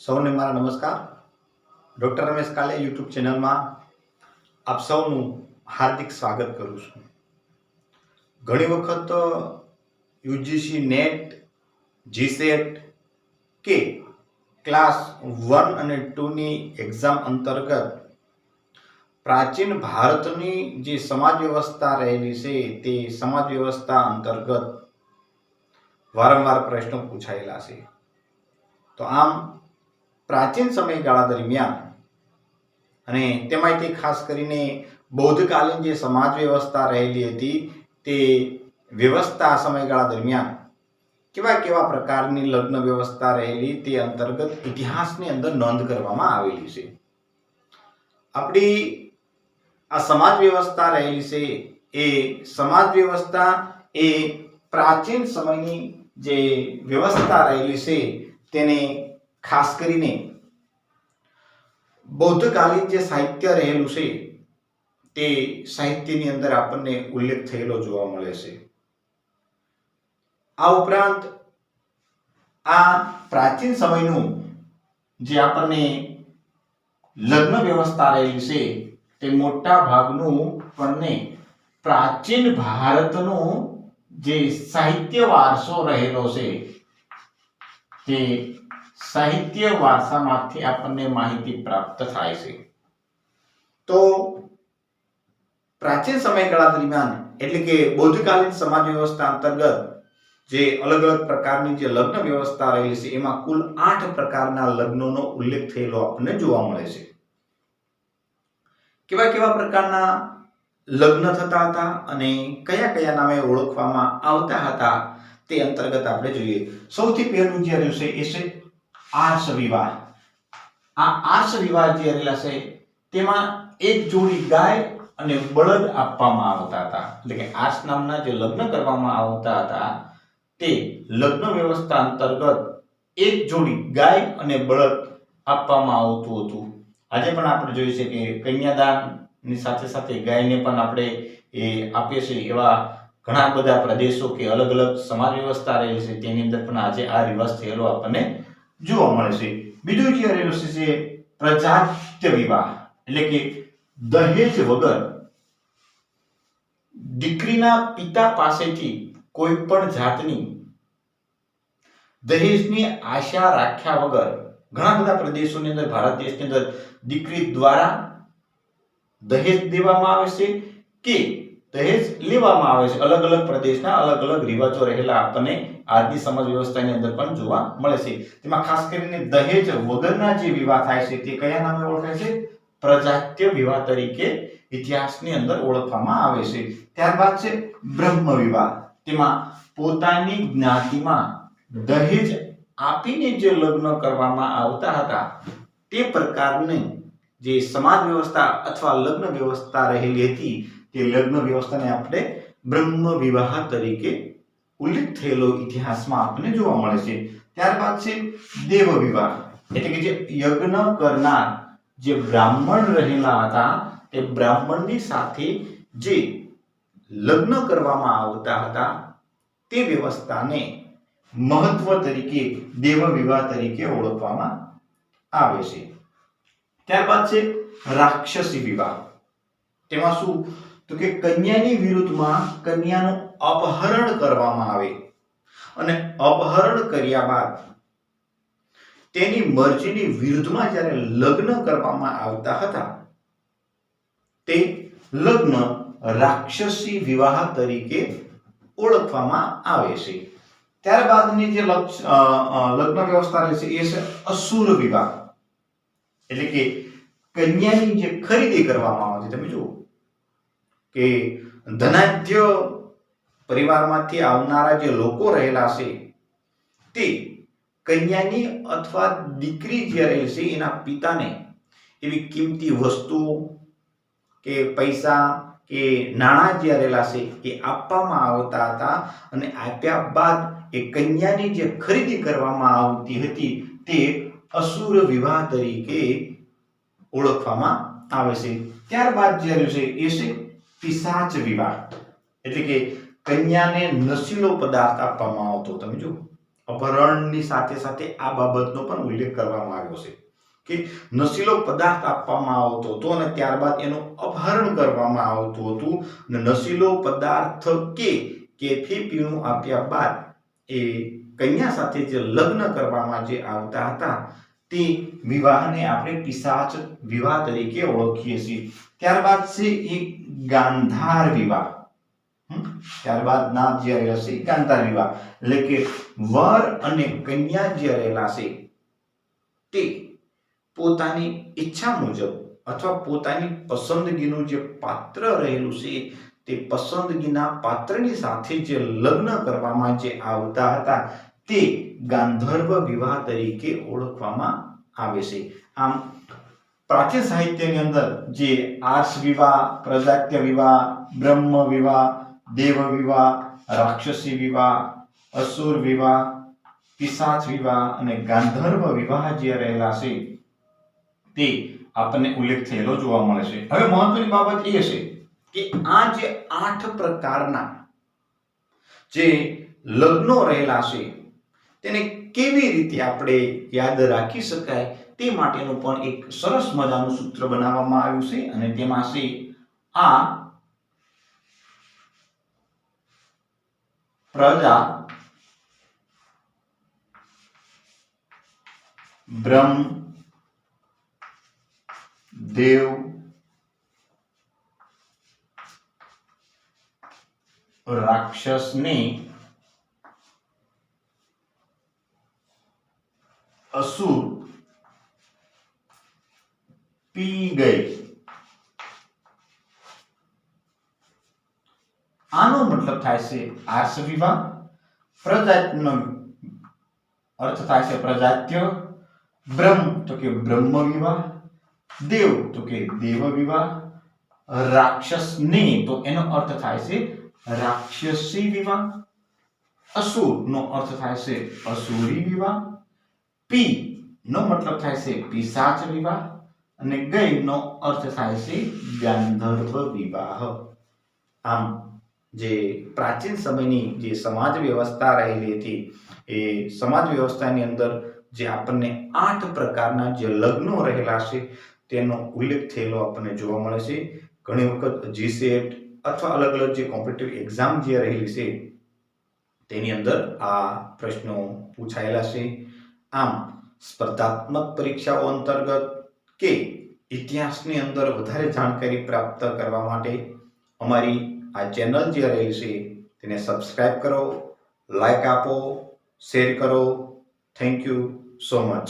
સૌને મારા નમસ્કાર. ડૉક્ટર રમેશ કાલે યુટ્યુબ ચેનલમાં આપ સૌનું હાર્દિક સ્વાગત કરું છું. ઘણી વખત યુજીસી નેટ, જીસેટ કે ક્લાસ વન અને ટુની એક્ઝામ અંતર્ગત પ્રાચીન ભારતની જે સમાજ વ્યવસ્થા રહેલી છે તે સમાજ વ્યવસ્થા અંતર્ગત વારંવાર પ્રશ્નો પૂછાયેલા છે. તો આમ પ્રાચીન સમયગાળા દરમિયાન અને તેમાંથી ખાસ કરીને બૌદ્ધકાલીન જે સમાજ વ્યવસ્થા રહેલી હતી, તે વ્યવસ્થા સમયગાળા દરમિયાન કેવા કેવા પ્રકારની લગ્ન વ્યવસ્થા રહેલી તે અંતર્ગત ઇતિહાસની અંદર નોંધ કરવામાં આવેલી છે. આપણી આ સમાજ વ્યવસ્થા રહેલી છે એ સમાજ વ્યવસ્થા એ પ્રાચીન સમયની જે વ્યવસ્થા રહેલી છે તેને ખાસ કરીને બૌદ્ધકાલીન જે સાહિત્ય રહેલું છે, તે સાહિત્યની અંદર આપણને ઉલ્લેખ થયેલો જોવા મળે છે. આ ઉપરાંત આ પ્રાચીન સમયનું જે આપણને લગ્ન વ્યવસ્થા રહેલી છે, તે મોટા ભાગનું આપણને પ્રાચીન ભારતનું જે સાહિત્ય વારસો રહેલો છે, તે સાહિત્ય વારસામાંથી આપણને માહિતી પ્રાપ્ત થાય છે. તો પ્રાચીન સમયગાળા દરમિયાન એટલે કે બૌદ્ધકાલીન સમાજ વ્યવસ્થા અંતર્ગત જે અલગ અલગ પ્રકારની જે લગ્ન વ્યવસ્થા રહેલી છે, એમાં કુલ આઠ પ્રકારના લગ્નોનો ઉલ્લેખ થયેલો આપણને જોવા મળે છે. કેવા કેવા પ્રકારના લગ્ન થતા હતા અને કયા કયા નામે ઓળખવામાં આવતા હતા તે અંતર્ગત આપણે જોઈએ. સૌથી પહેલું જે રહ્યું છે એ છે આર્ષ વિવાહ. આ આર્ષ વિવાહ જે રહેલા તેમાં એક જોડી ગાય અને બળદ આપવામાં આવતા હતા. એટલે કે આર્ષ નામના જે લગ્ન કરવામાં આવતા હતા, તે લગ્ન વ્યવસ્થા અંતર્ગત એક જોડી ગાય અને બળદ આપવામાં આવતું હતું. આજે પણ આપણે જોઈએ છે કે કન્યાદાનની સાથે સાથે ગાયને પણ આપણે એ આપીએ છીએ એવા ઘણા બધા પ્રદેશો કે અલગ અલગ સમાજ વ્યવસ્થા રહેલી છે. તેની અંદર પણ આજે આ રિવાજ થયેલો આપણને જોવા મળે છે બીજું જે રહેલું છે જે પ્રજાત્ય વિવાહ એટલે કે દહેજ વગર દીકરીના પિતા પાસેથી કોઈ પણ જાતની દહેજની આશા રાખ્યા વગર ઘણા બધા પ્રદેશોની અંદર ભારત દેશની અંદર દીકરી દ્વારા દહેજ દેવામાં આવે છે કે દહેજ લેવામાં આવે છે. અલગ અલગ પ્રદેશના અલગ અલગ રિવાજો રહેલા આપણને આજની સમાજ વ્યવસ્થાની અંદર પણ જોવા મળે છે. તેમાં ખાસ કરીને દહેજ વગરના જે વિવાહ થાય છે તે કયા નામે ઓળખાય છે? પ્રજાત્ય વિવાહ તરીકે ઇતિહાસની અંદર ઓળખવામાં આવે છે. ત્યારબાદ છે બ્રહ્મ વિવાહ. તેમાં પોતાની જ્ઞાતિમાં દહેજ આપીને જે લગ્ન કરવામાં આવતા હતા, તે પ્રકારની જે સમાજ વ્યવસ્થા અથવા લગ્ન વ્યવસ્થા રહેલી હતી તે લગ્ન વ્યવસ્થાને આપણે બ્રહ્મ વિવાહ તરીકે ઉલ્લેખ થયેલો ઇતિહાસમાં આપણને જોવા મળે છે. ત્યારબાદ છે દેવ વિવાહ. એટલે કે જે યજ્ઞ કરનાર જે બ્રાહ્મણ રહેલા હતા, તે બ્રાહ્મણની સાથે જે લગ્ન કરવામાં આવતા હતા, તે વ્યવસ્થાને મહત્વ તરીકે, દેવ વિવાહ તરીકે ઓળખવામાં આવે છે. ત્યારબાદ છે રાક્ષસી વિવાહ. તેમાં શું તો કે કન્યાની વિરુદ્ધમાં કન્યાનું અપહરણ કરવામાં આવે અને અપહરણ કર્યા બાદ તેની મરજીની વિરુદ્ધમાં જ્યારે લગ્ન કરવામાં આવતા હતા, તે લગ્ન રાક્ષસી વિવાહ તરીકે ઓળખવામાં આવે છે. ત્યારબાદની જે લગ્ન વ્યવસ્થા રહે છે, એ છે અસુર વિવાહ. એટલે કે કન્યાની જે ખરીદી કરવામાં આવે છે, તમે જુઓ. કે ધનાઢ્ય પરિવારમાંથી આવનારા જે લોકો રહેલા છે, તે કન્યાની અથવા દીકરી જે રહેલી છે, એના પિતાને એવી કિંમતી વસ્તુઓ કે પૈસા કે નાણાં જે રહેલા છે, એ આપવામાં આવતા હતા અને આપ્યા બાદ એ કન્યાની જે ખરીદી કરવામાં આવતી હતી, તે અસુર વિવાહ તરીકે ઓળખવામાં આવે છે. ત્યારબાદ જે રહ્યું છે, એ છે પિશાચ વિવાહ. એટલે કે કન્યાને નશીલો પદાર્થ આપવામાં આવતો. તમે જો અપહરણની સાથે સાથે આ બાબતનો પણ ઉલ્લેખ કરવામાં આવ્યો છે કે નશીલો પદાર્થ આપવામાં આવતો હતો અને ત્યારબાદ એનું અપહરણ કરવામાં આવતું હતું અને નશીલો પદાર્થ કે કેફી પીણું આપ્યા બાદ એ કન્યા સાથે જે લગ્ન કરવામાં જે આવતા હતા તે વિવાહને આપણે પિશાચ વિવાહ તરીકે ઓળખીએ છીએ. ત્યારબાદ છે એ ગાંધાર વિવાહ. ત્યારબાદ ના જે રહેલા ગાંધાર વિવાહ. એટલે કે વર અને કન્યા જે રહેલા તે પોતાની ઈચ્છા મુજબ અથવા પોતાની પસંદગીનું જે પાત્ર રહેલું છે, તે પસંદગીના પાત્રની સાથે જે લગ્ન કરવામાં જે આવતા હતા તે ગાંધર્વ વિવાહ તરીકે ઓળખવામાં આવે છે. આમ, પ્રાચીન સાહિત્યની અંદર જે આર્ષ વિવાહ, પ્રજાત્ય વિવાહ, બ્રહ્મ વિવાહ, દેવ વિવાહ, રાક્ષસી વિવાહ, અસુર વિવાહ, પિશાચ વિવાહ અને ગાંધર્વ વિવાહ જે રહેલા છે, તે આપણને ઉલ્લેખ થયેલો જોવા મળે છે. હવે મહત્વની બાબત એ છે કે આ જે આઠ પ્રકારના જે લગ્નો રહેલા છે તેને કેવી રીતે આપણે યાદ રાખી શકાય તે માટેનું પણ એક સરસ મજાનું સૂત્ર બનાવવામાં આવ્યું છે અને તેમાં છે આ પ્રજા બ્રહ્મ દેવ રાક્ષસની અસુર પી ગઈ આનો મતલબ થાય છે આર્ષ વિવાહ પ્રજાતનો અર્થ થાય છે પ્રજાત્ય બ્રહ્મ તો કે બ્રહ્મ વિવાહ દેવ તો કે દેવ વિવાહ રાક્ષસની તો એનો અર્થ થાય છે રાક્ષસી વિવાહ અસુર નો અર્થ થાય છે અસુરી વિવાહ પી નો મતલબ થાય છે પિશાચ વિવાહ અને ગઈ નો અર્થ થાય છે ગાંધર્વ વિવાહ. આમ જે પ્રાચીન સમયની જે સમાજ વ્યવસ્થા રહેલી હતી, એ સમાજ વ્યવસ્થાની અંદર જે આપણને આઠ પ્રકારના જે લગ્નો રહેલા છે, તેનો ઉલ્લેખ થયેલો આપણને જોવા મળે છે. ઘણી વખત જીસેટ અથવા અલગ અલગ જે કોમ્પિટિટિવ એક્ઝામ જે રહેલી છે, તેની અંદર આ પ્રશ્નો પૂછાયેલા છે. આમ, સ્પર્ધાત્મક પરીક્ષાઓ અંતર્ગત કે ઇતિહાસની અંદર વધારે જાણકારી પ્રાપ્ત કરવા માટે અમારી આ ચેનલ જે રહેલી છે, તેને સબસ્ક્રાઈબ કરો લાઈક આપો, શેર કરો. Thank you so much.